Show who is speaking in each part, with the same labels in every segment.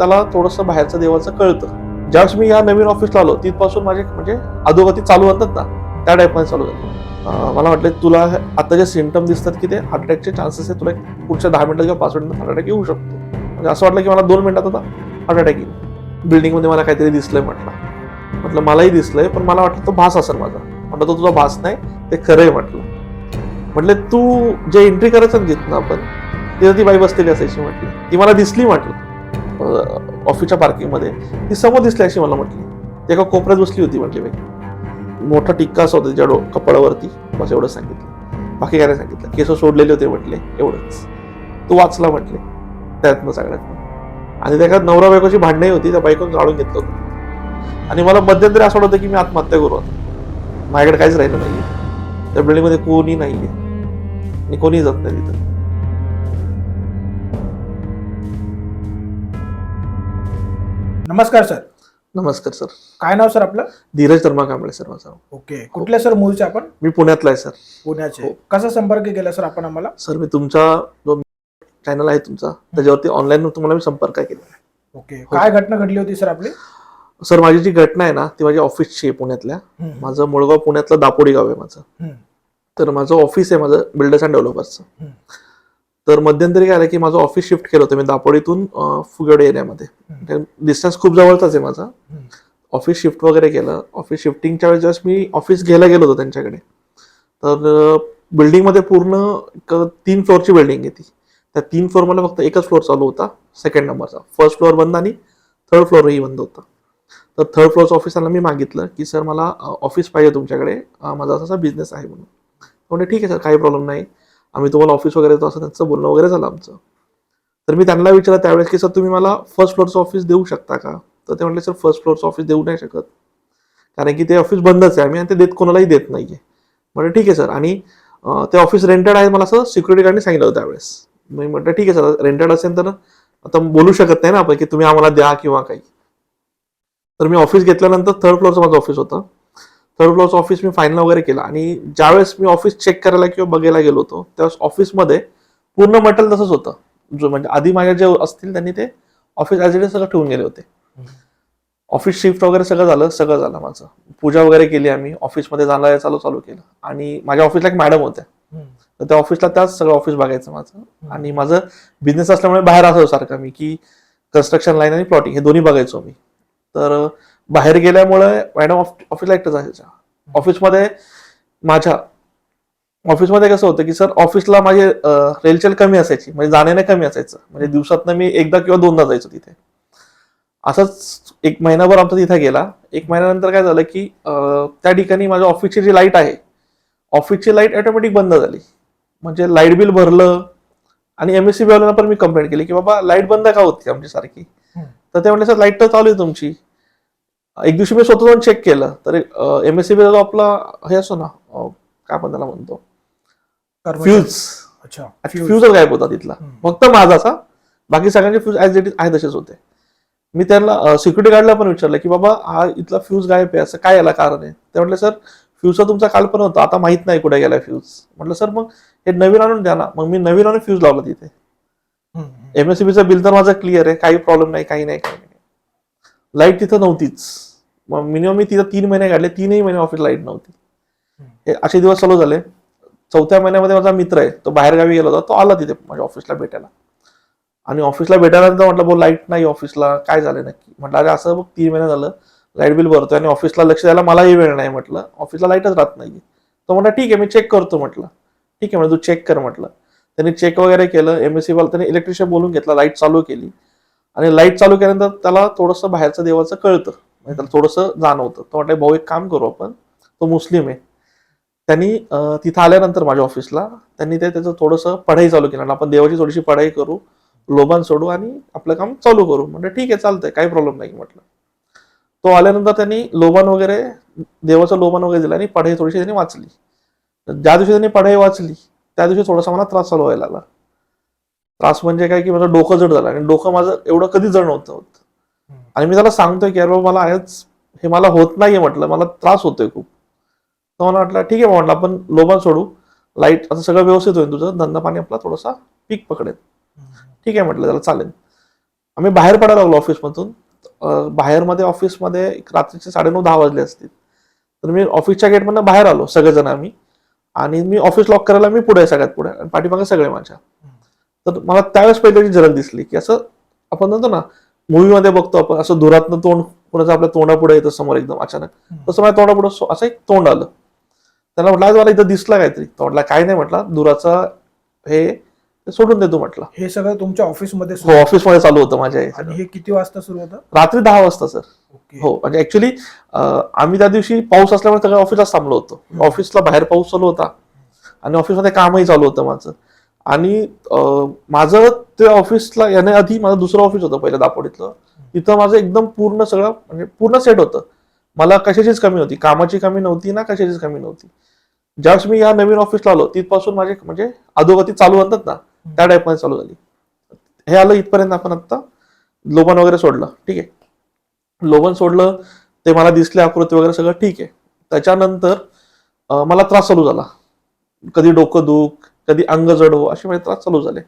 Speaker 1: त्याला थोडंसं बाहेरचं देवाचं कळतं. ज्यावेळेस मी या नवीन ऑफिसला आलो तिथपासून माझे म्हणजे अधोगती चालू होतात ना त्या टाईपमध्ये चालू झाली मला वाटलं तुला आता जे सिमटम दिसतात की ते हार्ट अटॅकचे चान्सेस आहे तुला एक पुढच्या दहा मिनिटात किंवा पाच मिनिटात हार्ट अटॅक येऊ शकतो. म्हणजे असं वाटलं की मला दोन मिनिटात आता हार्ट अटॅक येईल. बिल्डिंगमध्ये मला काहीतरी दिसलंय म्हटलं. म्हटलं मलाही दिसलंय पण मला वाटलं तो भास असेल माझा. म्हटलं तो तुझा भास नाही ते खरं आहे म्हटलं. म्हटलं तू जे एंट्री करायचं ना आपण तिथं ती बाई बसलेली असायची म्हटली. ती मला दिसली म्हटलं. ऑफिसच्या पार्किंगमध्ये ती समोर दिसली अशी मला म्हटली. एका कोपऱ्यात बसली होती म्हटली बाई मोठा टिक्का असा होता तिच्या डो कपाळावरती बस एवढंच सांगितलं. बाकी काय नाही सांगितलं. केस सोडलेले होते म्हटले एवढंच. तू वाचला म्हटले त्यातनं सगळ्यात आणि त्या नवरा बायकोची भांडणही होती त्या बायकोन जाळून घेतलं होतं. आणि मला मध्यंतरी असं वाटतं की मी आत्महत्या करू आता. माझ्याकडे काहीच राहिलं नाही त्या बिल्डिंगमध्ये कोणी नाही आहे आणि कोणी जात नाही तिथं.
Speaker 2: नमस्कार सर.
Speaker 1: नमस्कार सर.
Speaker 2: काय नाव सर आपलं?
Speaker 1: धीरज धर्मा कांबळे सर माझं नाव.
Speaker 2: ओके. कुठल्या सर मूळचे आपण?
Speaker 1: मी पुण्यातला आहे सर.
Speaker 2: पुण्याचे.
Speaker 1: हो.
Speaker 2: कसा संपर्क केला सर आपण आम्हाला?
Speaker 1: सर मी तुमचा जो चॅनल आहे तुमचा त्याच्यावरती ऑनलाईन तुम्हाला मी संपर्क केला
Speaker 2: ओके. काय घटना घडली होती सर आपली?
Speaker 1: सर माझी जी घटना आहे ना ती माझ्या ऑफिसची आहे पुण्यातल्या.
Speaker 2: हम्म.
Speaker 1: माझं मुळगाव पुण्यातलं दापोडी गाव आहे माझं.
Speaker 2: हम्म.
Speaker 1: तर माझं ऑफिस आहे माझं बिल्डर्स अँड डेव्हलपर्सचं.
Speaker 2: हम्म.
Speaker 1: तर मध्यंतरी काय झालं की माझं ऑफिस शिफ्ट केलं होतं. मी दापोडीतून अं, फुगेवाडी एरियामध्ये. डिस्टन्स खूप जवळचाच आहे माझा. ऑफिस शिफ्ट वगैरे केलं. ऑफिस शिफ्टिंगच्या वेळेस मी ऑफिस घ्यायला गेलो होतो त्यांच्याकडे. तर बिल्डिंगमध्ये पूर्ण एक तीन फ्लोअरची बिल्डिंग आहे ती. त्या तीन फ्लोअरमध्ये फक्त एकच फ्लोअर चालू होता सेकंड नंबरचा फर्स्ट फ्लोअर बंद आणि थर्ड फ्लोअरही बंद होता. तर थर्ड फ्लोअरच्या ऑफिसरला मी मागितलं की सर मला ऑफिस पाहिजे तुमच्याकडे. माझा असा बिझनेस आहे म्हणून. म्हणजे ठीक आहे सर. काही प्रॉब्लेम नाही. आम्ही तुम्हाला ऑफिस वगैरे येतो असं त्यांचं बोलणं वगैरे झालं आमचं. तर मी त्यांना विचारलं त्यावेळेस की सर तुम्ही मला फर्स्ट फ्लोअरचं ऑफिस देऊ शकता का? तर ते म्हटले सर फर्स्ट फ्लोअरचं ऑफिस देऊ नाही शकत. कारण की ते ऑफिस बंदच आहे. आम्ही आणि ते देत कोणालाही देत नाही आहे म्हटलं ठीक आहे सर. आणि ते ऑफिस रेंटेड आहे मला असं सिक्युरिटी गार्डने सांगितलं होतं त्यावेळेस. मी म्हटलं ठीक आहे सर. रेंटेड असेल तर आता बोलू शकत नाही ना आपण की तुम्ही आम्हाला द्या किंवा काही. तर मी ऑफिस घेतल्यानंतर थर्ड फ्लोअरचं माझं ऑफिस होतं. सर्व फ्लोअरचं ऑफिस मी फायनल वगैरे केला. आणि ज्यावेळेस मी ऑफिस चेक करायला किंवा बघायला गेलो होतो त्यावेळेस ऑफिसमध्ये पूर्ण मटेरियल तसंच होतं. जो म्हणजे आधी माझ्या जे असतील त्यांनी ते ऑफिस ॲज इट इज सगळं ठेवून गेले होते. ऑफिस शिफ्ट वगैरे सगळं झालं सगळं झालं माझं. पूजा वगैरे केली आम्ही. ऑफिसमध्ये जाणार चालू चालू केलं. आणि माझ्या ऑफिसला एक मॅडम होत्या. तर त्या ऑफिसला त्याच सगळं ऑफिस बघायचं माझं. आणि माझं बिझनेस असल्यामुळे बाहेर असायचो सारखं मी की कन्स्ट्रक्शन लाईन आणि प्लॉटिंग हे दोन्ही बघायचो मी. तर बाहेर गेल्यामुळे मॅडम ऑफिसला एकटंच असायच्या ऑफिसमध्ये माझ्या ऑफिसमध्ये कसं होतं की सर ऑफिसला माझे रेलचेल कमी असायची म्हणजे जाण्याने कमी असायचं. म्हणजे दिवसातनं मी एकदा किंवा दोनदा जायचो तिथे. असंच एक महिनाभर आमचा तिथे गेला. एक महिन्यानंतर काय झालं की त्या ठिकाणी माझ्या ऑफिसची जी लाइट आहे ऑफिसची लाइट ऑटोमॅटिक बंद झाली. म्हणजे लाइट बिल भरलं आणि एम एस सी वाल्यांना पण मी कंप्लेंट केली की बाबा लाइट बंद का होती आमची सारखी. तर ते म्हटले सर लाइट तर चालू आहे तुमची. एक दिवशी मी स्वतः जाऊन चेक केलं. तर एम एस सी आपला हे असतो ना काय आपण त्याला म्हणतो? फ्यूज
Speaker 2: अच्छा
Speaker 1: फ्यूज गायब होता तिथला. फक्त माझाचा बाकी सगळ्यांचे फ्यूज ऍज इट इज आहे तसेच होते. मी त्यांना सिक्युरिटी गार्डला पण विचारलं की बाबा हा इथला फ्यूज गायब आहे. असं काय याला कारण आहे? ते म्हटलं सर फ्यूजचा तुमचा काल पण होता. आता माहीत नाही कुठे गेला फ्यूज म्हटलं सर मग हे नवीन आणून द्या ना. मग मी नवीन आणून फ्यूज लावला तिथे. एमएससीबीचं बिल तर माझं क्लिअर आहे. काही प्रॉब्लेम नाही काही नाही काही नाही. लाइट तिथं नव्हतीच. मग मिनिमम मी तिथं तीन महिने काढले. तीनही महिने ऑफिस लाइट नव्हती. असे दिवस चालू झाले. चौथ्या महिन्यामध्ये माझा मित्र आहे तो बाहेर गावी गेला होता. तो आला तिथे माझ्या ऑफिसला भेटायला. आणि ऑफिसला भेटायला म्हटलं भाऊ लाइट नाही ऑफिसला काय झालं नक्की? म्हटलं अरे असं बघ तीन महिने झालं. लाइट बिल भरतोय आणि ऑफिसला लक्ष द्यायला मलाही वेळ नाही. म्हटलं ऑफिसला लाईटच राहत नाही तो म्हटलं ठीक आहे मी चेक करतो. म्हटलं ठीक आहे म्हटलं तू चेक कर. म्हटलं. त्यांनी चेक वगैरे केलं. एमएससी वाला त्याने इलेक्ट्रिशियन बोलून घेतला. लाइट चालू केली. आणि लाइट चालू केल्यानंतर त्याला थोडंसं बाहेरचं देवाचं कळतं. म्हणजे म्हणजे त्याला थोडंसं जाणवतं. तो वाटलं भाऊ एक काम करू आपण. तो मुस्लिम आहे. त्यांनी तिथं आल्यानंतर माझ्या ऑफिसला त्यांनी ते त्याचं थोडंसं पढाई चालू केलं. आणि आपण देवाची थोडीशी पढाई करू लोबान सोडू आणि आपलं काम चालू करू. म्हणजे ठीक आहे चालतंय काही प्रॉब्लेम नाही. म्हटलं. तो आल्यानंतर त्यांनी लोबान वगैरे देवाचं लोबान वगैरे दिलं आणि पढाई थोडीशी त्यांनी वाचली. ज्या दिवशी त्यांनी पढाई वाचली त्या दिवशी थोडासा मला त्रास चालू व्हायला लागला. त्रास म्हणजे काय की माझं डोकं जड झालं आणि डोकं माझं एवढं कधी जड नव्हतं होत. आणि मी त्याला सांगतोय की अरे बाबा मला आहेच हे मला होत नाहीये म्हटलं मला त्रास होतोय खूप. तर मला वाटलं ठीक आहे म्हटलं आपण लोबान सोडू लाइट आता सगळं व्यवस्थित होईल तुझं धंदा पाणी आपला थोडासा पीक पकडेल. ठीक आहे म्हटलं त्याला चालेल. आम्ही बाहेर पडायला लागलो ऑफिसमधून. बाहेरमध्ये ऑफिसमध्ये रात्रीचे साडेनऊ दहा वाजले असतील. तर मी ऑफिसच्या गेटमधनं बाहेर आलो सगळेजण आम्ही. आणि मी ऑफिस लॉक करायला मी पुढे सगळ्यात पुढे आणि पाठीमागे सगळे माझ्या. तर मला त्यावेळेस पहिल्याची झलक दिसली की असं आपण म्हणतो ना मूवीमध्ये बघतो आपण असं दुरातनं तोंड कोणाचं आपल्या तोंडापुढे येतं समोर एकदम अचानक. तसं माझ्या तोंडापुढे असं एक तोंड आलं. त्याला म्हटलं "आज मला इथं दिसलं काहीतरी. तो म्हटला काय नाही म्हटला दुराचा हे सोडून देतो म्हटलं.
Speaker 2: हे सगळं तुमच्या ऑफिसमध्ये
Speaker 1: हो ऑफिसमध्ये चालू होतं माझ्या हे.
Speaker 2: हे किती वाजता सुरू होतं?
Speaker 1: रात्री दहा वाजता सर. हो म्हणजे ऍक्च्युली आम्ही त्या दिवशी पाऊस असल्यामुळे सगळं ऑफिसलाच थांबलो होतो. ऑफिसला बाहेर पाऊस चालू होता. आणि ऑफिसमध्ये कामही चालू होतं माझं. आणि माझं ते ऑफिसला येण्याआधी माझं दुसरं ऑफिस होतं पहिलं दापोडीतलं तिथं माझं एकदम पूर्ण सगळं म्हणजे पूर्ण सेट होतं. मला कशाचीच कमी होती कामाची कमी नव्हती ना कशाचीच कमी नव्हती. ज्यावेळेस मी या नवीन ऑफिसला आलो तिथपासून माझे म्हणजे अधोगती चालू म्हणतात ना त्या टाईपमध्ये चालू झाली. हे आलं इथपर्यंत आपण आता लोबन वगैरे सोडलं ठीक आहे. लोबन सोडलं ते मला दिसले आकृती वगैरे सगळं ठीक आहे. त्याच्यानंतर मला त्रास चालू झाला. कधी डोकं दुख कधी अंग जड हो असे माझे त्रास चालू झाले.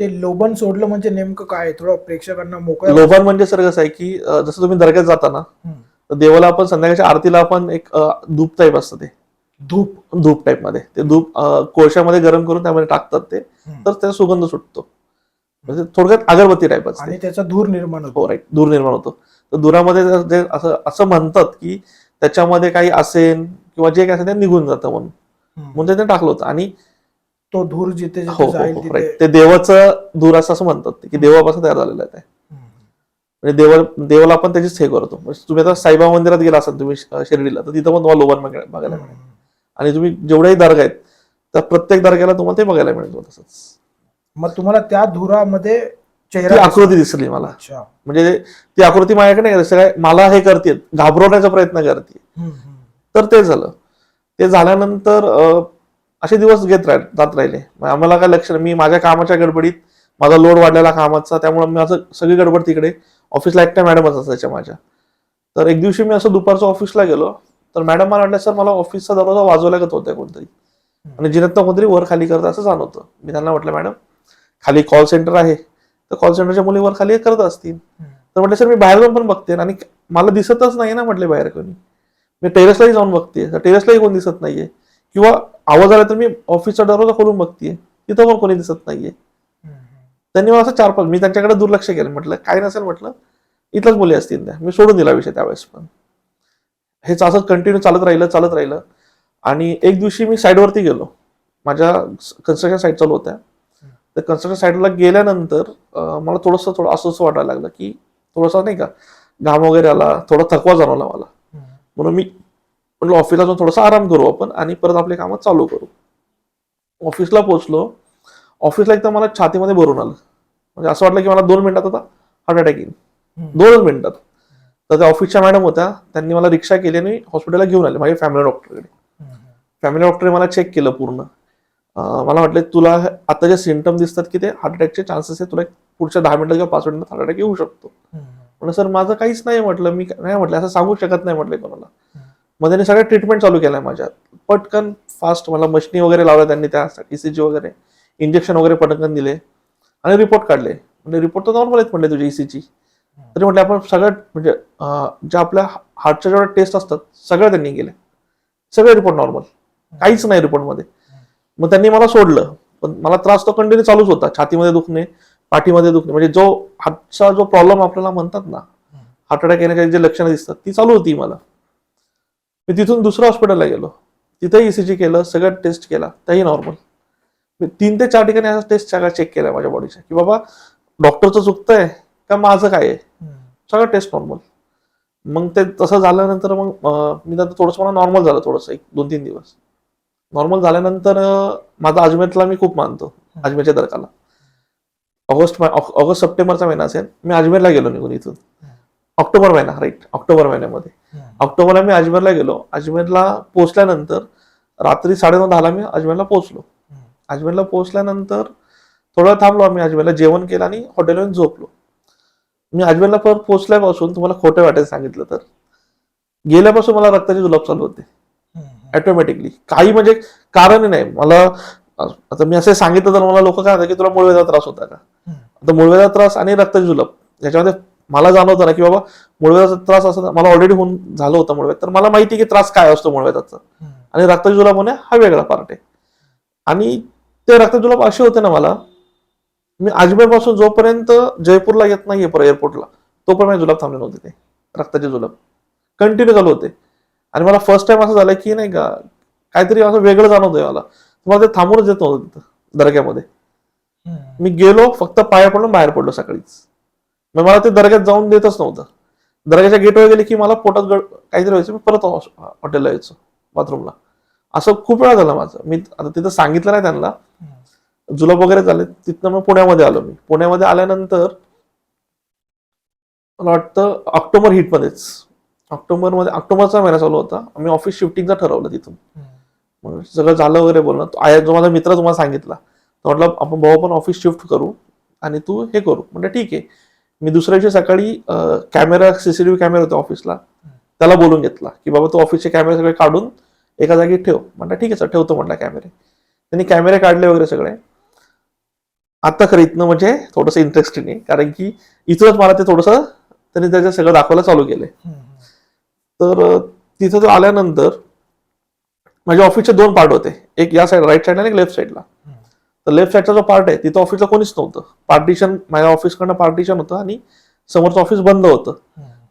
Speaker 2: ते लोबन सोडलं म्हणजे नेमकं काय? थोडं प्रेक्षकांना मोकळं
Speaker 1: लोबन म्हणजे सर कसं आहे की अं, जसं तुम्ही दर्ग्यात जाता ना
Speaker 2: हम्म.
Speaker 1: तर देवाला आपण संध्याकाळच्या आरतीला आपण एक अं, धूप टाईप असतं ते.
Speaker 2: धूप.
Speaker 1: धूप टाईपमध्ये. ते धूप अं, कोळशामध्ये गरम करून त्यामध्ये टाकतात ते
Speaker 2: हम्म.
Speaker 1: तर त्याचा सुगंध सुटतो. म्हणजे थोडक्यात अगरबत्ती टाईप असते.
Speaker 2: आणि त्याचा धूर निर्माण होतो.
Speaker 1: हो राईट दूर निर्माण होतो. तर दुरामध्ये जे- जे असं असं म्हणतात की त्याच्यामध्ये काही असेल किंवा जे काही असेल ते निघून जातं म्हणून.
Speaker 2: हम्म.
Speaker 1: म्हणून ते टाकलं होतं. आणि
Speaker 2: तो धूर जिथे
Speaker 1: हो
Speaker 2: जिथे
Speaker 1: हो
Speaker 2: जाईल
Speaker 1: हो
Speaker 2: तिथे
Speaker 1: राईट ते देवाचं दूर असं असं म्हणतात की देवापासून तयार झालेलं आहे ते.
Speaker 2: हम्म.
Speaker 1: म्हणजे देवा देवाला आपण त्याचीच हे करतो. म्हणजे तुम्ही आता साईबाबा मंदिरात गेला असाल तुम्ही शिर्डीला तर तिथं पण तुम्हाला लोबन बघायला बघायला मिळेल. आणि तुम्ही जेवढेही दर्गा आहेत त्या प्रत्येक दर्ग्याला तुम्हाला ते बघायला मिळतो तसंच.
Speaker 2: मग तुम्हाला त्या धुरामध्ये
Speaker 1: ती
Speaker 2: चेहरा
Speaker 1: आकृती दिसली मला.
Speaker 2: अच्छा.
Speaker 1: म्हणजे ती आकृती माझ्याकडे नाही काय मला हे करते घाबरवण्याचा प्रयत्न करते
Speaker 2: हम्म, हम्म.
Speaker 1: तर ते झालं. ते झाल्यानंतर अं, असे दिवस घेत राहील जात राहिले. आम्हाला काय लक्ष. मी माझ्या कामाच्या गडबडीत माझा लोड वाढलेला कामाचा त्यामुळे माझं सगळी गडबड तिकडे ऑफिसला एकट्या मॅडमच असायच्या माझ्या. तर एक दिवशी मी असं दुपारचं ऑफिसला गेलो. तर मॅडम मला म्हटलं सर मला ऑफिसचा दरवाजा वाजवल्या गत होत्या कोणतरी. आणि जिनतनं कोणतरी वर खाली करत असं जाणवतं मी त्यांना म्हटलं मॅडम खाली कॉल सेंटर आहे. तर कॉल सेंटरच्या मुली वर खाली करत असतील. तर म्हटलं सर मी बाहेर जाऊन पण बघते. आणि मला दिसतच नाही ना म्हटले बाहेर कोणी. मी टेरेसलाही जाऊन बघते तर टेरेसलाही कोणी दिसत नाहीये. किंवा आवाज आला तर मी ऑफिसचा दरवाजा खोलून बघते तिथं पण कोणी दिसत नाहीये. त्यांनी मला असं चार पाच मी त्यांच्याकडे दुर्लक्ष केलं. म्हटलं काय नसेल म्हटलं इथलंच मुली असतील त्या मी सोडून दिला विषय त्यावेळेस पण. हेच असं कंटिन्यू चालत राहिलं चालत राहिलं. आणि एक दिवशी मी साईडवरती गेलो. माझ्या कन्स्ट्रक्शन साईट चालू होत्या. तर कन्स्ट्रक्शन साईडला गेल्यानंतर मला थोडंसं थोडं असं असं वाटायला लागलं की थोडंसं नाही का घाम वगैरे आला थोडा थकवा जाणवला मला. म्हणून मी म्हटलं ऑफिसला जाऊन थोडासा आराम करू आपण आणि परत आपले कामं चालू करू. ऑफिसला पोहोचलो. ऑफिसला एकदम मला छातीमध्ये भरून आलं. म्हणजे असं वाटलं की मला दोन मिनिटात आता हार्ट अटॅक येईल. दोनच मिनिटात. तर त्या ऑफिसच्या मॅडम होत्या. त्यांनी मला रिक्षा केली आणि हॉस्पिटलला घेऊन आले माझ्या फॅमिली डॉक्टरकडे. फॅमिली डॉक्टरने मला चेक केलं पूर्ण. मला वाटलं तुला आता जे सिमटम दिसतात की ते हार्ट अटॅकचे चान्सेस आहे तुला पुढच्या दहा मिनिटात किंवा पाच मिनिटात हार्ट अटॅक येऊ शकतो. म्हणलं सर माझं काहीच नाही म्हटलं. मी नाही म्हटलं असं सांगू शकत नाही म्हटलं कोणाला. मग त्यांनी सगळ्या ट्रीटमेंट चालू केल्या माझ्या पटकन फास्ट मला मशिनी वगैरे लावल्या त्यांनी त्यासाठी ईसीजी वगैरे. इंजेक्शन वगैरे पटकन दिले. आणि रिपोर्ट काढले. म्हणजे रिपोर्ट तर नॉर्मल आहेत म्हटले तुझे ईसीजी तरी म्हटलं आपण सगळं म्हणजे ज्या आपल्या हार्टच्या जेवढ्या टेस्ट असतात सगळ्या त्यांनी केल्या. सगळे रिपोर्ट नॉर्मल काहीच नाही रिपोर्टमध्ये मग त्यांनी मला सोडलं. पण मला त्रास तो कंटिन्यू चालूच होता. छातीमध्ये दुखणे पाठीमध्ये दुखणे. म्हणजे जो हार्टचा जो प्रॉब्लेम आपल्याला म्हणतात ना हार्ट अटॅक येण्याच्या जे लक्षणं दिसतात ती चालू होती मला. मी तिथून दुसऱ्या हॉस्पिटलला गेलो. तिथेही ईसीजी केलं सगळं टेस्ट केला. त्याही नॉर्मल मी तीन ते चार ठिकाणी असा टेस्ट सगळा चेक केला माझ्या बॉडीच्या की बाबा डॉक्टरचं चुकतंय का माझं काय आहे. सगळं टेस्ट नॉर्मल मग ते तसं झाल्यानंतर मग मी नंतर थोडंसं मला नॉर्मल झालं थोडंसं एक दोन तीन दिवस. नॉर्मल झाल्यानंतर माझा अजमेरला मी खूप मानतो. अजमेरच्या दरकाला. ऑगस्ट ऑगस्ट सप्टेंबरचा महिना असेल मी अजमेरला गेलो निघून इथून. ऑक्टोबर महिना राईट ऑक्टोबर महिन्यामध्ये. ऑक्टोबरला मी अजमेरला गेलो अजमेरला पोहोचल्यानंतर रात्री साडेनऊ दहाला मी अजमेरला पोहोचलो. अजमेरला पोहोचल्यानंतर थोडं थांबलो आम्ही अजमेरला जेवण केलं आणि हॉटेलवर झोपलो मी अजमेरला परत पोहोचल्यापासून तुम्हाला खोटं वाटायला सांगितलं तर गेल्यापासून मला रक्ताचे जुलाब चालू होते. ऑटोमॅटिकली काही म्हणजे कारण नाही मला आता मी असं सांगितलं तर मला लोक काय की तुला मूळव्याधा त्रास होता का. आता मूळव्याधा त्रास आणि रक्ताचे जुलाब याच्यामध्ये मला जाणवतं ना की बाबा मुळव्याचा त्रास असं मला ऑलरेडी होऊन झालं होतं मुळव्यात. तर मला माहिती की त्रास काय असतो मुळव्याचा. आणि रक्ताचे जुलाब होणे हा वेगळा पार्ट आहे. आणि ते रक्ताचे जुलाब असे होते ना मला मी अजमेरपासून जोपर्यंत जयपूरला येत नाहीये पर एअरपोर्टला तोपर्यंत माझे जुलाब थांबले नव्हते ते रक्ताचे जुलाब. कंटिन्यू चालू होते. आणि मला फर्स्ट टाइम असं झालं की नाही का काहीतरी असं वेगळं जाणवतंय मला. मला ते थांबूनच येत नव्हतं तिथं दर्ग्यामध्ये. मी गेलो फक्त पाया पडलो बाहेर पडलो सकाळीच. मग मला ते दर्ग्यात जाऊन देतच नव्हतं. दर्ग्याच्या गेटवर गेले की मला पोटात गड काहीतरी व्हायचं मी परत हॉटेलला यायचो बाथरूमला. असं खूप वेळा झालं माझं. मी आता तिथं सांगितलं नाही त्यांना. जुलाब वगैरे झाले. तिथनं मग पुण्यामध्ये आलो मी. पुण्यामध्ये आल्यानंतर मला वाटतं ऑक्टोबर हिटमध्येच. ऑक्टोबरमध्ये ऑक्टोबरचा महिना चालू होता. आम्ही ऑफिस शिफ्टिंगचा ठरवलं तिथून. मग सगळं झालं वगैरे बोलणं. आया जो माझा मित्र तुम्हाला सांगितला तो म्हटलं आपण भाऊ आपण ऑफिस शिफ्ट करू आणि तू हे करू. म्हणजे ठीक आहे. मी दुसऱ्या दिवशी सकाळी कॅमेरा सीसीटीव्ही कॅमेरा होते ऑफिसला. त्याला बोलून घेतला की बाबा तू ऑफिसचे कॅमेरे सगळे काढून एका जागी ठेव. म्हटलं ठीक आहे सर ठेवतो म्हटलं कॅमेरे. त्यांनी कॅमेरे काढले वगैरे सगळे. आता खरं इथनं म्हणजे थोडंसं इंटरेस्टिंग आहे कारण की इथूनच मला ते थोडंसं त्यांनी त्याचं सगळं दाखवायला चालू केलंय.
Speaker 2: हम्म.
Speaker 1: तर तिथं तो आल्यानंतर माझ्या ऑफिसचे दोन पार्ट होते. एक या साईड राईट साईडला आणि एक लेफ्ट साईडला. तर लेफ्ट साईडचा जो पार्ट आहे तिथं ऑफिसला कोणीच नव्हतं. पार्टिशन माझ्या ऑफिसकडनं पार्टिशन होतं आणि समोरचं ऑफिस बंद होतं.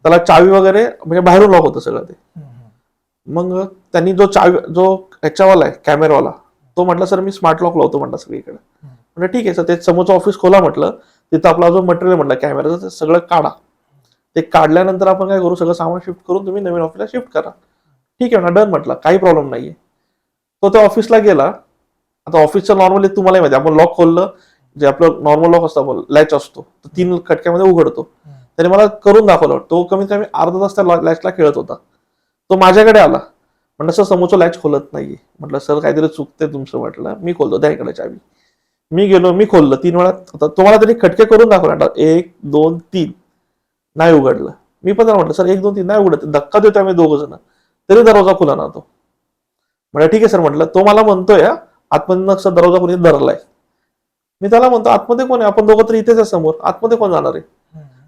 Speaker 1: त्याला चावी वगैरे म्हणजे बाहेरून लॉक होतं सगळं ते. मग त्यांनी जो चावी जो ह्याच्यावाला आहे कॅमेरावाला तो म्हटला सर मी स्मार्ट लॉक लावतो म्हटलं सगळीकडे. म्हणजे ठीक आहे सर. ते समोरचं ऑफिस खोला म्हटलं तिथं आपला जो मटेरियल म्हटलं कॅमेराचं ते सगळं काढा. ते काढल्यानंतर आपण काय करू सगळं सामान शिफ्ट करून तुम्ही नवीन ऑफिसला शिफ्ट करा. ठीक आहे ना डन म्हटलं काही प्रॉब्लेम नाहीये. तो त्या ऑफिसला गेला आता ऑफिसचं नॉर्मली तुम्हाला माहिती आपण लॉक खोललं जे आपलं नॉर्मल लॉक असतं आपण लॅच असतो तो तीन खटक्यामध्ये उघडतो. त्याने मला करून दाखवलं. तो कमीत कमी अर्धा तास त्या लॅचला खेळत होता. तो माझ्याकडे आला. म्हटलं सर समोरचं लॅच खोलत नाहीये. म्हटलं सर काहीतरी चुकते तुमचं म्हटलं. मी खोलतो द्या इकडे चावी मी गेलो मी खोललं. तीन वेळा आता तुम्हाला त्यांनी खटके करून दाखवला. एक दोन तीन. नाही उघडलं. मी पण त्याला म्हटलं सर एक दोन तीन नाही उघडत. धक्का देतो आम्ही दोघ जण. तरी दरवाजा खुला ना तो म्हणजे ठीक आहे सर म्हटलं. तो मला म्हणतोय हा, आतमध्ये सर दरवाजा कोणी धरलाय? मी त्याला म्हणतो आतमध्ये कोण आहे? आपण दोघं तरी इथेच आहे समोर. आतमध्ये कोण जाणार आहे.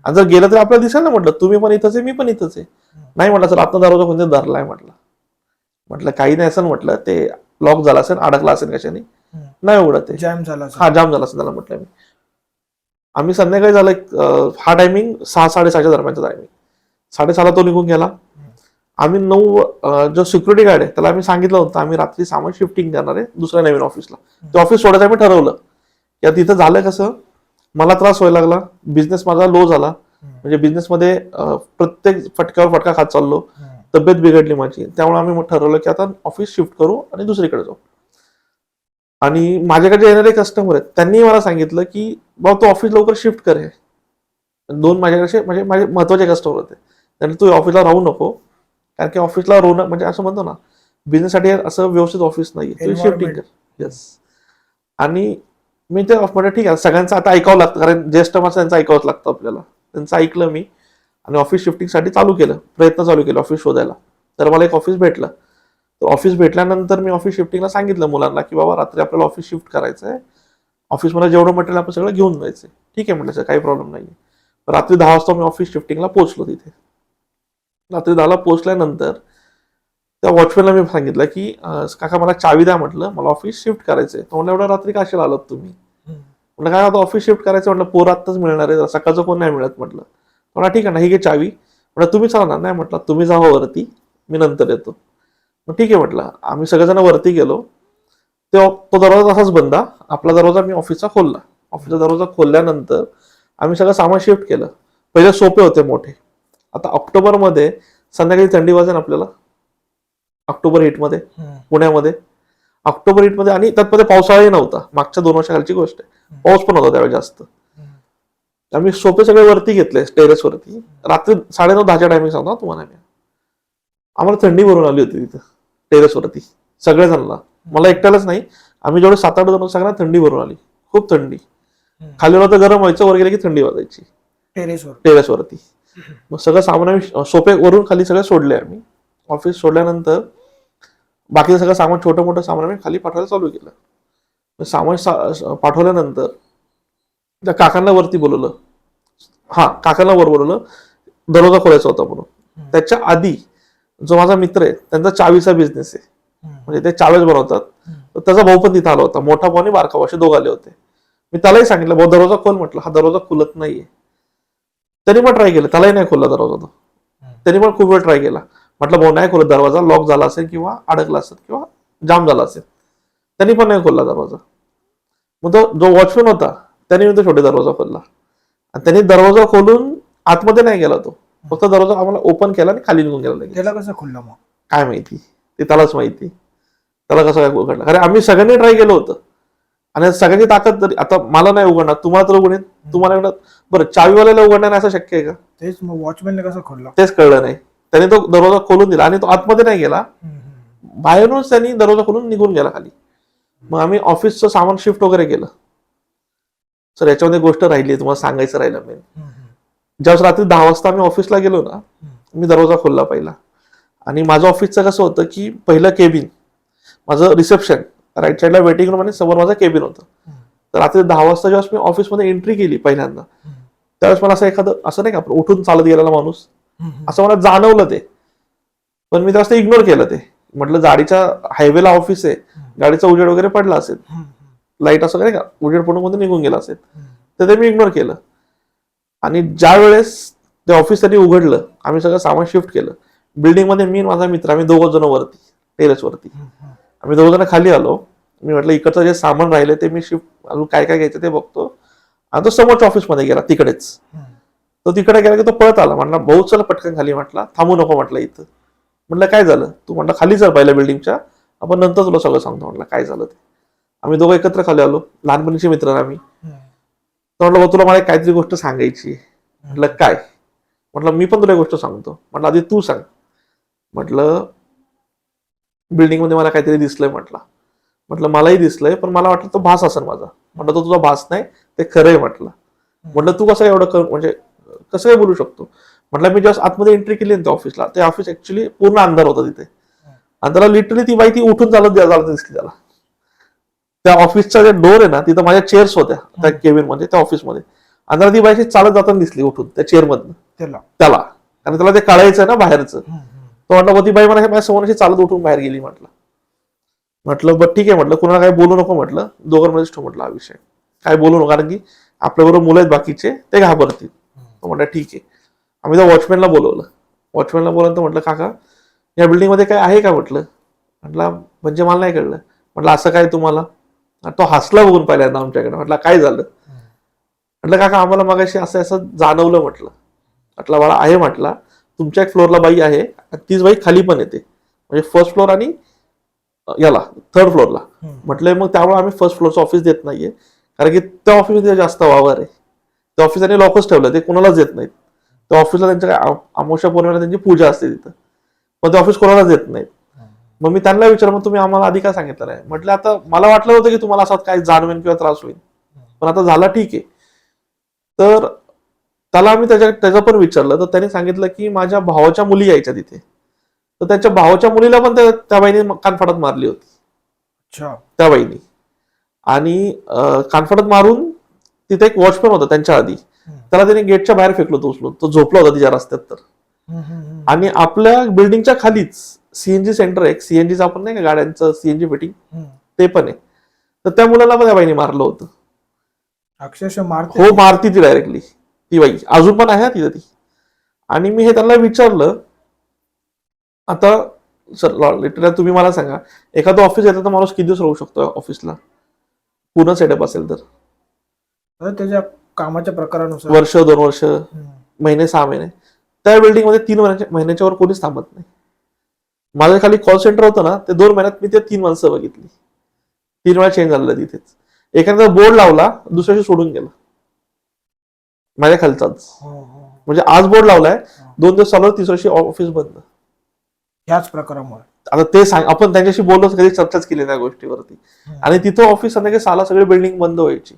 Speaker 1: आणि जर गेलं तर आपल्याला दिसेल ना म्हटलं तुम्ही पण इथंच आहे मी पण इथंच आहे. नाही म्हटलं सर आता दरवाजा कोणते धरलाय म्हटलं. म्हटलं काही नाही असेल म्हटलं ते लॉक झाला असेल अडकला असेल कशाने. नाही उघडत
Speaker 2: जॅम झाला.
Speaker 1: हा जाम झाला असेल त्याला म्हटलं मी. आम्ही संध्याकाळी झालं हा टायमिंग सहा साडेसहाच्या दरम्यानचा टायमिंग साडेसहाला तो निघून गेला. आम्ही नऊ जो सिक्युरिटी गार्ड आहे त्याला आम्ही सांगितलं होतं आम्ही रात्री सामान शिफ्टिंग करणार आहे दुसऱ्या नवीन ऑफिसला ते ऑफिस सोडायचं आम्ही ठरवलं. या तिथं झालं कसं मला त्रास व्हायला लागला बिझनेस माझा लो झाला. म्हणजे बिझनेसमध्ये प्रत्येक फटक्यावर फटका खात चाललो. तब्येत बिघडली माझी. त्यामुळे आम्ही मग ठरवलं की आता ऑफिस शिफ्ट करू आणि दुसरीकडे जाऊ. आणि माझ्याकडे जे येणारे कस्टमर आहेत त्यांनी मला सांगितलं की बाबा तू ऑफिस लवकर शिफ्ट कर हे. दोन माझ्याकडे म्हणजे माझे महत्त्वाचे कस्टमर होते. त्यांनी तू ऑफिसला राहू नको. कारण की ऑफिसला रोवणं म्हणजे असं म्हणतो ना बिझनेससाठी असं व्यवस्थित ऑफिस नाही तू शिफ्टिंग. कर येस आणि मी ते म्हणजे ठीक आहे. सगळ्यांचं आता ऐकावं लागतं कारण ज्येष्ठ माणसं त्यांचं ऐकावंच लागतं आपल्याला. त्यांचं ऐकलं मी आणि ऑफिस शिफ्टिंगसाठी चालू केलं प्रयत्न चालू केले ऑफिस शोधायला. तर मला एक ऑफिस भेटलं. तर ऑफिस भेटल्यानंतर मी ऑफिस शिफ्टिंगला सांगितलं मुलांना की बाबा रात्री आपल्याला ऑफिस शिफ्ट करायचं आहे ऑफिसमध्ये जेवढं मटेरियल आपण सगळं घेऊन जायचं ठीक आहे म्हटलं सर काही प्रॉब्लेम नाही रात्री दहा वाजता मी ऑफिस शिफ्टिंगला पोहोचलो तिथे. रात्री दहाला पोहोचल्यानंतर त्या वॉचमॅनला मी सांगितलं की काका मला चावी द्या म्हटलं मला ऑफिस शिफ्ट करायचंय. तो म्हणलं एवढ्या रात्री कशाला आलात तुम्ही. म्हटलं काय आता ऑफिस शिफ्ट करायचं म्हटलं पोर आत्ताच मिळणार आहे सकाळचं कोण नाही मिळत? म्हटलं. म्हणा ठीक आहे ना ही घे चावी. म्हटलं तुम्ही चला ना. नाही म्हटलं तुम्ही जावं वरती मी नंतर येतो. मग ठीक आहे म्हटलं आम्ही सगळेजण वरती गेलो. तो तो दरवाजा तसाच बंद हा. आपला दरवाजा मी ऑफिसचा खोलला. ऑफिसचा दरवाजा खोलल्यानंतर आम्ही सगळं सामान शिफ्ट केलं. पहिले सोपे होते मोठे. आता ऑक्टोबरमध्ये संध्याकाळी थंडी वाजेल आपल्याला. ऑक्टोबर हिटमध्ये. पुण्यामध्ये. ऑक्टोबर हिटमध्ये आणि त्यातमध्ये पावसाळाही नव्हता. मागच्या दोन वर्षाखालची गोष्ट आहे. पाऊस पण होता त्यावेळी जास्त. आम्ही सोपे सगळे वरती घेतले टेरेस वरती रात्री साडेनऊ दहाच्या टायमिंग सांगतो तुम्हाला आम्हाला थंडी भरून आली होती तिथं टेरेस वरती सगळेजणांना मला एकट्यालाच नाही. आम्ही जेवढे सात आठ जण सगळ्यांना थंडी भरून आली. खूप थंडी. खाली तर गरम व्हायचं वर गेले की थंडी वाजायची.
Speaker 2: टेरेसवर.
Speaker 1: टेरेस वरती मग सगळं सामान आम्ही सोपे वरून खाली सगळं सोडले आम्ही. ऑफिस सोडल्यानंतर बाकीचं सगळं सामान छोटं मोठं सामान आम्ही खाली पाठवायला चालू केलं. सामान सा- पाठवल्यानंतर त्या काकांना वरती बोलवलं. हा काकांना बरोबर बोललं दरवाजा खोलायचा होता म्हणून. त्याच्या आधी जो माझा मित्र आहे त्यांचा चावीचा बिझनेस आहे. म्हणजे ते चावेच बनवतात. तर त्याचा भाऊ पण तिथं आला होता. मोठा भाऊ आणि बारका भाऊ असे दोघ आले होते. मी त्यालाही सांगितलं भाऊ दरवाजा खोल म्हटलं. हा दरवाजा खुलत नाहीये. त्यांनी पण ट्राय केलं. त्यालाही नाही खोलला दरवाजा तो. त्यांनी पण खूप वेळ ट्राय केला. म्हटलं भाऊ नाही खोलत दरवाजा. लॉक झाला असेल किंवा अडकला असेल किंवा जाम झाला असेल. त्यांनी पण नाही खोलला दरवाजा. मग तो जो वॉचमॅन होता त्याने तो छोटे दरवाजा खोलला. आणि त्यांनी दरवाजा खोलून आतमध्ये नाही गेला तो. फक्त दरवाजा आम्हाला ओपन केला आणि खाली निघून गेला.
Speaker 2: त्याला कसं खुललं मग?
Speaker 1: काय माहिती? ते त्यालाच माहिती. त्याला कसं काय उघडलं? कारण आम्ही सगळ्यांनी ट्राय केलं होतं. आणि सगळ्यांची ताकद तरी आता मला नाही उघडणार. तुम्हाला तर उघडेल तुम्हाला बरं चावीवाल्याला उघडणार नाही असं शक्य आहे का?
Speaker 2: तेच मग वॉचमॅनने कसं खोललं
Speaker 1: तेच कळलं नाही. त्याने तो दरवाजा खोलून दिला आणि तो आतमध्ये नाही गेला. बाहेरूनच त्यांनी दरवाजा खोलून निघून गेला खाली. मग आम्ही ऑफिसचं सामान शिफ्ट वगैरे केलं. सर याच्यामध्ये गोष्ट राहिली आहे तुम्हाला सांगायचं राहिलं मेन ज्यावेळेस रात्री दहा वाजता आम्ही ऑफिसला गेलो ना मी दरवाजा खोलला पहिला. आणि माझं ऑफिसचं कसं होतं की पहिलं केबिन माझं रिसेप्शन राईट साईडला वेटिंग रूम आणि समोर माझं केबिन होतं. तर रात्री दहा वाजता ज्यावेळेस मी ऑफिसमध्ये एंट्री केली पहिल्यांदा त्यावेळेस मला असं एखादं असं नाही का उठून चालत गेलेला माणूस असं मला जाणवलं ते. पण मी त्यावेळेस इग्नोर केलं ते. म्हटलं गाडीच्या हायवेला ऑफिस आहे. गाडीचा उजेड वगैरे पडला असेल. लाइट असं नाही का उजेड पडून मध्ये निघून गेला असेल. तर ते मी इग्नोर केलं. आणि ज्या वेळेस ते ऑफिस त्यांनी उघडलं आम्ही सगळं सामान शिफ्ट केलं. बिल्डिंगमध्ये मी माझा मित्र आम्ही दोघं जण वरती टेरेस वरती. आम्ही दोघं जण खाली आलो. मी म्हटलं इकडचं जे सामान राहिले ते मी शिफ्ट अजून काय काय घ्यायचं ते बघतो. आणि तो समोरच्या ऑफिसमध्ये गेला तिकडेच. तो तिकडे गेला की तो पळत आला. म्हटला भाऊ चल पटकन खाली. म्हटला थांबू नको म्हटलं इथं. म्हटलं काय झालं? तू म्हटलं खाली चल पहिल्या बिल्डिंगच्या आपण नंतर तुला सगळं सांगतो. म्हटलं काय झालं ते? आम्ही दोघं एकत्र खाली आलो. लहानपणीचे मित्र आम्ही. तर म्हटलं भाऊ तुला मला काहीतरी गोष्ट सांगायची. म्हटलं काय? म्हटलं मी पण तुला एक गोष्ट सांगतो. म्हटलं आधी तू सांग. म्हटलं बिल्डिंगमध्ये मला काहीतरी दिसलंय म्हटलं. म्हटलं मलाही दिसलंय पण मला वाटलं तो भास असेल माझा. म्हटलं तो तुझा भास नाही ते खरं आहे म्हटलं म्हटलं तू कसं एवढं कर म्हणजे कसं काय बोलू शकतो? म्हटलं मी जेव्हा आतमध्ये एंट्री केली ना त्या ऑफिसला ते ऑफिस ऍक्च्युली पूर्ण अंधार होता तिथे. आणि त्याला लिटरली ती बाई ती उठून चालत चालत दिसली त्याला. त्या ऑफिसचा जे डोर आहे ना तिथं माझ्या चेअर्स होत्या त्या केबिनमध्ये त्या ऑफिसमध्ये आणि त्याला ती बाईची चालत जाताना दिसली उठून त्या चेअर मधनं.
Speaker 2: त्याला.
Speaker 1: आणि त्याला ते काढायचं ना बाहेरचं. तो म्हटलं "बघ, ती बाई मला माझ्यासमोर चालत उठून बाहेर गेली म्हटलं. म्हटलं बरं ठीक आहे म्हटलं कुणाला काही बोलू नको म्हटलं. दोघांमध्येच ठेव म्हटलं हा विषय. काय बोलू नको कारण की आपल्याबरोबर मुलं आहेत बाकीचे ते घाबरतील. तो म्हटलं ठीक आहे. आम्ही त्या वॉचमॅनला बोलवलं. वॉचमॅनला बोलवलं म्हटलं काका या बिल्डिंगमध्ये काय आहे का? म्हटलं. म्हटलं म्हणजे मला नाही कळलं. म्हटलं असं काय तुम्हाला? तो हसला बघून पहिल्यांदा आमच्याकडे. म्हटलं काय झालं? म्हटलं काका आम्हाला मगाशी असं असं जाणवलं म्हटलं. म्हटलं मला आहे म्हटलं. तुमच्या एक फ्लोअरला बाई आहे तीच बाई खाली पण येते. म्हणजे फर्स्ट फ्लोअर आणि याला थर्ड फ्लोअरला. म्हटलं मग त्यामुळे आम्ही फर्स्ट फ्लोअरचं ऑफिस देत नाहीये. कारण की त्या ऑफिसमध्ये जास्त वावर आहे. त्या ऑफिसाने लॉकच ठेवलं ते कोणालाच देत नाहीत. त्या ऑफिसला त्यांच्या अमोशा पौर्णिमेला त्यांची पूजा असते तिथं. पण ते ऑफिस कोणालाच देत नाहीत. मग मी त्यांना विचारलं मग तुम्ही आम्हाला आधी काय सांगितलं नाही? म्हटलं आता मला वाटलं होतं की तुम्हाला असं काय जाणवेन किंवा त्रास होईल. पण आता झाला ठीक आहे. तर त्याला आम्ही त्याच्या त्याचं पण विचारलं. तर त्याने सांगितलं की माझ्या भावाच्या मुली यायच्या तिथे. तर त्याच्या भावाच्या मुलीला पण त्या बाईने कानफाटात मारली होती.
Speaker 2: अच्छा.
Speaker 1: त्या बाईनी. आणि अं, कानफाटात मारून तिथे एक वॉचमॅन होता त्यांच्या आधी. त्याला त्याने गेटच्या बाहेर फेकलं होतं उचलून. तो झोपला होता तिच्या रस्त्यात तर. आणि आपल्या बिल्डिंगच्या खालीच सीएनजी सेंटर आहे. सीएनजीचं आपण नाही का गाड्यांचं सीएनजी फिटिंग ते पण आहे. तर त्या मुलाला पण त्या बाईने मारलं होतं.
Speaker 2: अक्षरशः मारते.
Speaker 1: हो मारती ती डायरेक्टली ती बाई. अजून पण आहे तिथं ती. आणि मी हे त्यांना विचारलं. आता सर लिटरली तुम्ही मला सांगा. एखादं ऑफिस येतं तर माणूस किती दिवस राहू शकतो ऑफिसला पूर्ण सेटअप असेल तर.
Speaker 2: त्याच्या कामाच्या प्रकारानुसार.
Speaker 1: वर्ष दोन वर्ष. महिने सहा महिने. त्या बिल्डिंगमध्ये तीन महिन्याच्या महिन्याच्या वर कोणीच थांबत नाही. माझ्या खाली कॉल सेंटर होतं ना ते दोन महिन्यात मी ते तीन माणसं बघितली. तीन वेळा चेंज झालेलं तिथेच. एखादा बोर्ड लावला दुसऱ्याशी सोडून गेला. माझ्या खालचाच.
Speaker 2: हो, हो.
Speaker 1: म्हणजे आज बोर्ड लावलाय दोन दिवस चालू तिसऱ्या दिवशी ऑफिस बंद.
Speaker 2: ह्याच प्रकारामुळे.
Speaker 1: आता ते सांग आपण त्यांच्याशी बोललो कधी चर्चाच केली त्या गोष्टीवरती. आणि तिथं ऑफिस संध्याकाळी सहाला सगळी बिल्डिंग बंद व्हायची.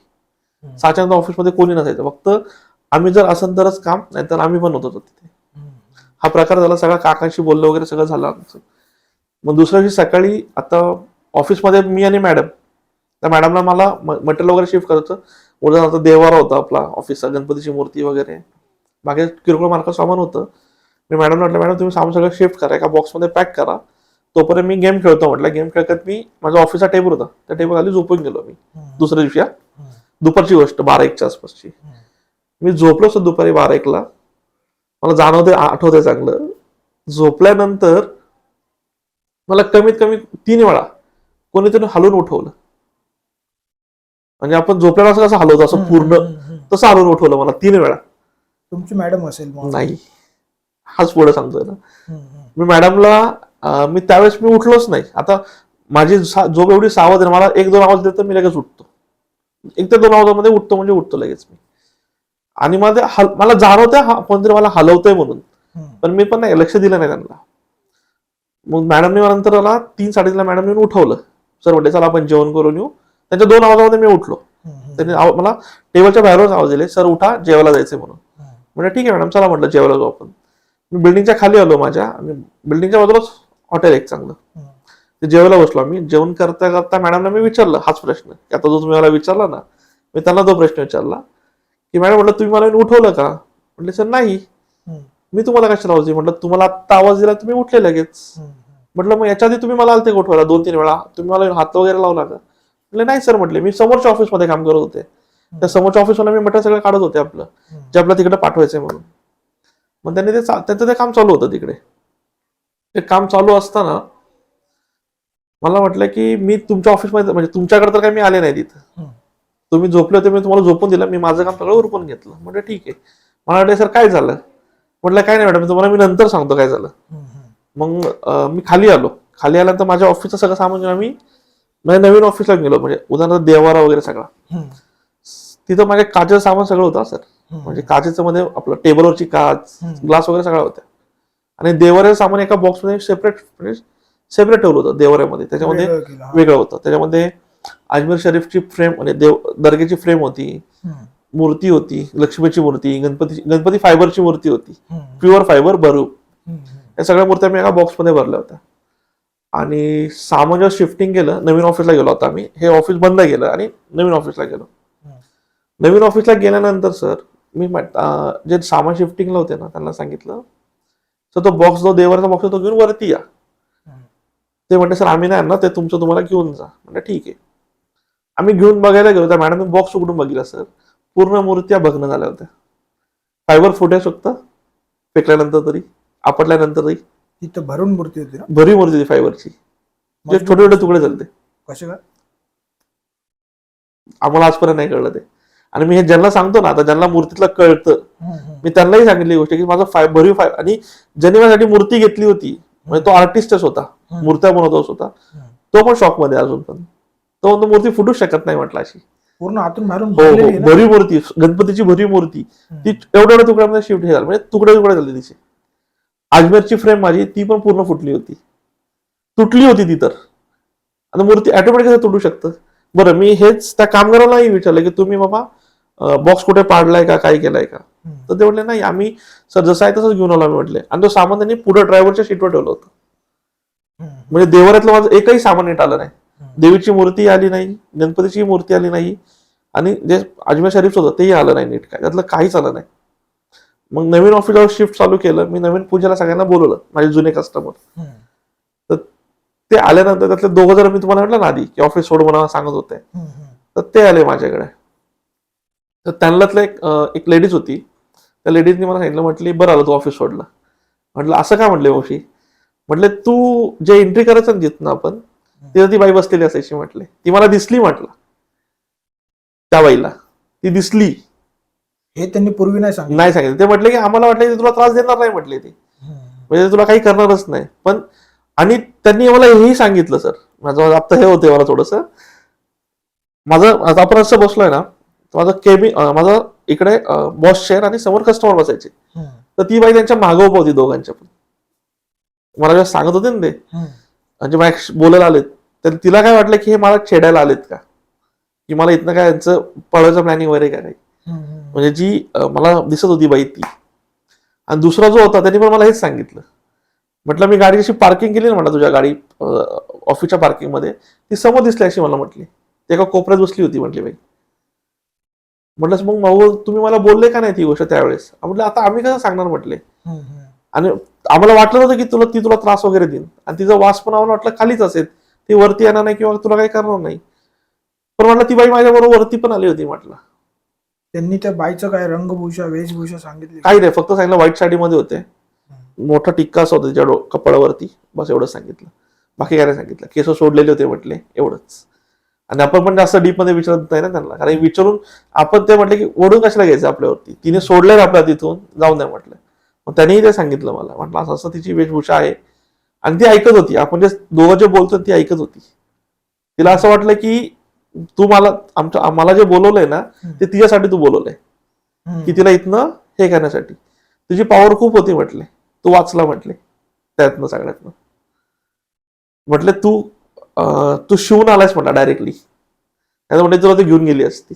Speaker 1: नंतर ऑफिसमध्ये कोणी नसायचं. फक्त आम्ही जर असेल तरच काम नाहीतर आम्ही पण होतो तिथे. हा प्रकार झाला सगळा काकांशी बोललो वगैरे सगळं झालं आमचं. मग दुसऱ्या दिवशी सकाळी आता ऑफिसमध्ये मी आणि मॅडम त्या मॅडमला मला मटेरियल वगैरे शिफ्ट करायचं उद्या आता देवारा होता आपला ऑफिसचा गणपतीची मूर्ती वगैरे. बाकी किरकोळ मार्का सामान होतं. मी मॅडम म्हटलं मॅडम तुम्ही सामान सगळं शिफ्ट करा. एका बॉक्समध्ये पॅक करा. तोपर्यंत मी गेम खेळतो म्हटलं. गेम खेळत मी माझा ऑफिसचा टेबल होता. त्या टेबल खाली झोपून गेलो मी. दुसऱ्या दिवशी. दुपारची गोष्ट बारा एकच्या आसपासची. मी झोपलो असतो दुपारी बारा एकला. मला जाणवते आठवते चांगलं. झोपल्यानंतर मला कमीत कमी तीन वेळा कोणीतरी हलवून उठवलं. म्हणजे आपण झोपल्याला असं कसं हलवतो? असं पूर्ण तसं हलवून उठवलं मला तीन वेळा.
Speaker 2: तुमची मॅडम असेल
Speaker 1: नाही. हाच पुढे सांगतोय ना. मी मॅडमला मी त्यावेळेस मी उठलोच नाही. आता माझी झोप एवढी सावध आहे मला एक दोन आवाज देतो मी लगेच उठतो. एक ते दोन आवाजामध्ये उठतो म्हणजे उठतो लगेच मी. आणि मला हल- मला जाणवतंय हा कोणतरी मला हलवतंय म्हणून. पण मी पण नाही लक्ष दिलं नाही त्यांना. मग मॅडमने मला नंतर मला तीन साडेतीनला मॅडमने उठवलं. सर म्हटले चला आपण जेवण करून येऊ. त्यांच्या दोन आवाजामध्ये मी उठलो. त्यांनी मला टेबलच्या बाहेरच आवाज दिले सर उठा जेवायला जायचंय म्हणून. म्हणजे ठीक आहे मॅडम चला म्हटलं जेवायला जाऊ आपण. मी बिल्डिंगच्या खाली आलो माझ्या आणि बिल्डिंगच्या बाजूलाच हॉटेल एक चांगलं. ते जेवायला बसलो आम्ही. जेवण करता करता मॅडमला मी विचारलं हाच प्रश्न. आता जो तुम्ही मला विचारला ना मी त्यांना तो प्रश्न विचारला की मॅडम म्हटलं तुम्ही मला उठवलं का? म्हटले सर नाही. मी तुम्हाला कशाला आवाज म्हटलं तुम्हाला आत्ता आवाज दिला तुम्ही उठले लगेच. म्हटलं मग याच्या आधी तुम्ही मला आलते उठवायला? दोन तीन वेळा? तुम्ही मला हात वगैरे लावला का? म्हटलं नाही सर म्हटले मी समोरच्या ऑफिसमध्ये काम करत होते. त्या समोरच्या ऑफिसवाला मी म्हटलं सगळं काढत होते आपलं. जे आपलं तिकडे पाठवायचंय म्हणून. मग त्यांनी ते त्यांचं ते काम चालू होतं तिकडे. ते काम चालू असताना मला म्हटलं की मी तुमच्या ऑफिसमध्ये म्हणजे तुमच्याकडे तर काही मी आले नाही तिथं. तुम्ही झोपले होते मी तुम्हाला झोपून दिलं मी माझं काम सगळं उरकून घेतलं. म्हटलं ठीक आहे. मला वाटलं सर काय झालं? म्हटलं काय नाही मॅडम तुम्हाला मी नंतर सांगतो काय झालं. मग मी खाली आलो. खाली आल्यानंतर माझ्या ऑफिसचं सगळं सामान घेऊन आम्ही माझ्या नवीन ऑफिसला गेलो. म्हणजे उदाहरणार्थ देवारा वगैरे सगळा. तिथं माझ्या काचेचं सामान सगळं होतं सर. म्हणजे काचेचं मध्ये आपलं टेबलवरची काच. ग्लास वगैरे सगळ्या होत्या आणि देवाऱ्याचं सामान एका बॉक्समध्ये सेपरेट म्हणजे सेपरेट ठेवलं होतं देवाऱ्यामध्ये. त्याच्यामध्ये
Speaker 2: वेगळं
Speaker 1: होतं. त्याच्यामध्ये अजमेर शरीफची फ्रेम म्हणजे देव दर्गेची फ्रेम होती मूर्ती होती लक्ष्मीची मूर्ती गणपती गणपती फायबरची मूर्ती होती. प्युअर फायबर भरू.
Speaker 2: हम्म, हम्म.
Speaker 1: या सगळ्या मूर्त्या मी एका बॉक्समध्ये भरल्या होत्या. आणि सामान जेव्हा शिफ्टिंग केलं नवीन ऑफिसला गेलो होता आम्ही. हे ऑफिस बंद केलं आणि नवीन ऑफिसला गेलो. नवीन ऑफिसला गेल्यानंतर सर मी जे सामान शिफ्टिंगला होते ना त्यांना सांगितलं सर तो बॉक्स जो देवाचा बॉक्स तो घेऊन वरती या. ते म्हणते सर आम्ही नाही ना ते तुमचं तुम्हाला घेऊन जा. म्हणजे ठीक आहे. आम्ही घेऊन बघायला गेलो त्या मॅडमने बॉक्स उघडून बघितला सर पूर्ण मूर्त्या भग्न झाल्या होत्या. फायबर फुटेज फक्त फेकल्यानंतर तरी आपटल्यानंतर तरी.
Speaker 2: तिथं भरून मूर्ती होती ना?
Speaker 1: भरी मूर्ती होती फायबरची. छोटे छोटे तुकडे झाले ते
Speaker 2: कसे काय
Speaker 1: आम्हाला आजपर्यंत नाही कळलं ते. आणि मी हे ज्यांना सांगतो ना आता ज्यांना मूर्तीतलं कळतं. मी त्यांनाही सांगितली गोष्ट की माझा फाय भरीव फाय आणि ज्यांनी माझ्यासाठी मूर्ती घेतली होती म्हणजे तो आर्टिस्टच होता. मूर्त्या बनवतोच होता. तो पण शॉकमध्ये अजून पण तो म्हणतो मूर्ती फुटूच शकत नाही म्हटलं अशी
Speaker 2: पूर्ण आतून बाहेरून
Speaker 1: हो हो? भरीव मूर्ती गणपतीची भरीव मूर्ती ती एवढ्या एवढ्या तुकड्यामध्ये शिफ्ट झाली म्हणजे तुकडे तुकडे झाले तिचे अजमेरची फ्रेम माझी ती पण पूर्ण फुटली होती तुटली होती ती तर आता मूर्ती ऑटोमॅटिक तुटू शकतं बरं मी हेच त्या कामगारालाही विचारलं की तुम्ही बाबा बॉक्स कुठे पाडलाय का काय केलाय का. तर ते म्हटले नाही आम्ही सर जसं आहे तसंच घेऊन आलो आम्ही म्हटले आणि तो सामान त्यांनी पुढे ड्रायव्हरच्या सीटवर ठेवलं होतं. म्हणजे देवाऱ्यातलं माझं एकही सामान नीट आलं नाही. देवीची मूर्ती आली नाही गणपतीची मूर्ती आली नाही आणि जे अजमेर शरीफ होतं तेही आलं नाही नीट काय त्यातलं काहीच आलं नाही मग नवीन ऑफिसवर शिफ्ट चालू केलं मी नवीन पूजेला सगळ्यांना बोलवलं माझे जुने कस्टमर
Speaker 2: हम्म.
Speaker 1: ते आल्यानंतर त्यातले दोघं जर मी तुम्हाला म्हटलं ना आधी की ऑफिस सोड मला सांगत होते. तर ते आले माझ्याकडे तर त्यांच्यातलं एक एक लेडीज होती. त्या लेडीजनी मला सांगितलं म्हटली बरं आलं तू ऑफिस सोडलं. म्हटलं असं काय म्हटले मावशी? म्हटले तू जे एंट्री करायचं ना जिथनं आपण तिथं ती बाई बसलेली असायची म्हटले. ती मला दिसली म्हटलं. त्या बाईला. ती दिसली.
Speaker 2: हे त्यांनी पूर्वी नाही सांगितलं.
Speaker 1: नाही सांगितलं. ते म्हटले की आम्हाला वाटलं की तुला त्रास देणार नाही म्हटले ते. म्हणजे तुला काही करणारच नाही. पण आणि त्यांनी मला हेही सांगितलं सर माझं आता हे होते मला थोडस. माझं आता आपण असं बसलोय ना माझं केबी माझं इकडे बॉस चेअर आणि समोर कस्टमर बसायचे. तर ती बाई त्यांच्या मागं उभं होती दोघांच्या पण. मला जेव्हा सांगत होते ना ते. म्हणजे माझ्या बोलायला आलेत तर तिला काय वाटलं की हे मला छेडायला आलेत का? की मला इथनं काय यांचं पळायचं प्लॅनिंग वगैरे काय. म्हणजे जी मला दिसत होती बाई ती. आणि दुसरा जो होता त्यांनी पण मला हेच सांगितलं. म्हटलं मी गाडी अशी पार्किंग केली ना म्हटलं तुझ्या गाडी ऑफिसच्या पार्किंगमध्ये ती समोर दिसली अशी मला म्हटली. ती एका कोपऱ्यात बसली होती म्हटली बाई. म्हटलं मग भाऊ तुम्ही मला बोलले का नाही ती गोष्ट त्यावेळेस? म्हटलं आता आम्ही कसं सांगणार म्हटले. आणि आम्हाला वाटलं नव्हतं की तुला ती तुला त्रास वगैरे देईन आणि तिचा वास पण आम्हाला वाटलं खालीच असेल. ती वरती येणार नाही किंवा तुला काही करणार नाही. पण म्हटलं ती बाई माझ्या बरोबर वरती पण आली होती म्हटलं.
Speaker 2: त्यांनी त्या बाईचं काय रंगभूषा वेशभूषा सांगितली?
Speaker 1: काही नाही फक्त सांगितलं व्हाईट साडीमध्ये होते. मोठा टिक्का असा होता तिच्या डो- कपाळावरती. बस एवढंच सांगितलं. बाकी काय नाही सांगितलं. केस सोडलेले होते म्हटले एवढंच. आणि आपण पण जास्त डीपमध्ये विचारत नाही ना त्यांना. कारण विचारून आपण ते म्हटले की ओढून कशाला घ्यायचं आपल्यावरती? तिने सोडलंय ना आपल्या तिथून जाऊन नाही म्हटलं. मग त्यांनीही ते सांगितलं मला. म्हटलं असं असं तिची वेशभूषा आहे. आणि ती ऐकत होती. आपण जे दोघं जे बोलतो ती ऐकत होती. तिला असं वाटलं की तू मला आमच्या आम्हाला जे बोलवलंय ना ते तिच्यासाठी तू बोलवलंय. की तिला इथनं हे करण्यासाठी. तुझी पॉवर खूप होती म्हटले. तू वाचला म्हटले. त्यातनं सगळ्यातनं. म्हटले तू तू शिवून आलायस म्हटला डायरेक्टली नाही म्हटलं तुला ती घेऊन गेली असती.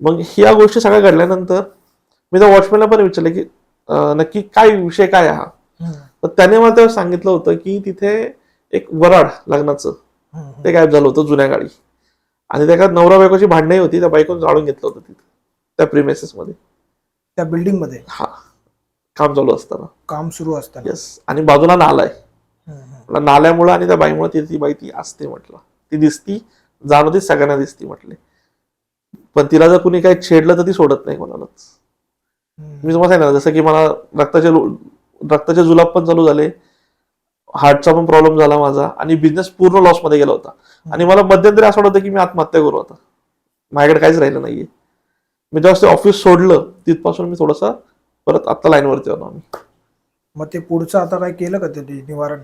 Speaker 1: मग ह्या गोष्टी सगळ्या घडल्यानंतर मी त्या वॉचमॅनला पण विचारलं की नक्की काय विषय काय हा? तर त्याने मला तेव्हा सांगितलं होतं की तिथे एक वराड लग्नाचं. ते गायब झालं होतं जुन्या गाडी. आणि त्या नवरा बायकोची भांडणही होती त्या बायकोन जाळून घेतलं होतं तिथे त्या प्रिमेसेस मध्ये.
Speaker 2: त्या बिल्डिंगमध्ये?
Speaker 1: हा. काम चालू असताना.
Speaker 2: काम सुरू असताना.
Speaker 1: येस आणि बाजूला नाला आहे. म्हटलं नाल्यामुळे आणि त्या बाईमुळे ती ती बाई ती असते म्हटलं. ती दिसती जाणवती सगळ्यांना दिसती म्हटले. पण तिला जर कुणी काही छेडलं तर ती सोडत नाही कोणालाच. मी तुम्हाला सांगितलं जसं की मला रक्ताचे रक्ताचे जुलाब पण चालू झाले. हार्टचा पण प्रॉब्लेम झाला माझा आणि बिझनेस पूर्ण लॉसमध्ये गेला होता. आणि मला मध्यंतरी असं वाटत होतं की मी आत्महत्या करू आता. माझ्याकडे काहीच राहिलं नाहीये. मी जेव्हा ते ऑफिस सोडलं तिथपासून मी थोडासा परत आता लाईनवरती आलो आम्ही.
Speaker 2: मग ते पुढचं आता काय केलं का ते निवारण?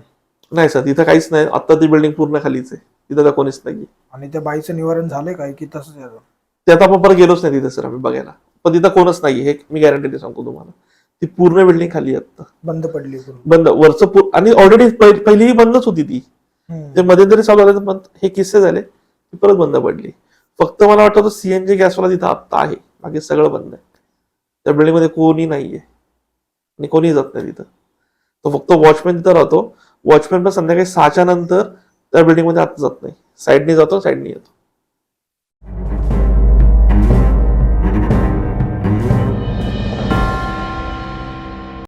Speaker 1: नाही सर तिथं काहीच नाही. आता ती बिल्डिंग पूर्ण खालीच आहे. तिथं तर कोणीच नाही
Speaker 2: आणि त्या बाईचं निवारण झालंय काय की तसंच आहे? अजून?
Speaker 1: ते आता आपण परत गेलोच नाही तिथे सर आम्ही बघायला. पण तिथं कोणच नाही हे मी गॅरंटी सांगतो तुम्हाला. ती पूर्ण बिल्डिंग खाली आहे आता
Speaker 2: बंद पडली पूर्ण.
Speaker 1: बंद वरचं पू- आणि ऑलरेडी पहिलीही बंदच होती ती.
Speaker 2: हम्म.
Speaker 1: ते मध्यंतरी चालू झाले तर पण हे किस्से झाले ती परत बंद पडली. फक्त मला वाटतं सीएनजी गॅसवाला तिथं आत्ता आहे. बाकी सगळं बंद आहे. त्या बिल्डिंगमध्ये कोणी नाहीये. आणि कोणी जात नाही तिथं. तो फक्त वॉचमॅन तिथं राहतो. वॉचमॅन पण संध्याकाळी सहाच्या नंतर त्या बिल्डिंगमध्ये आत जात नाही. साईडने जातो साईडने येतो.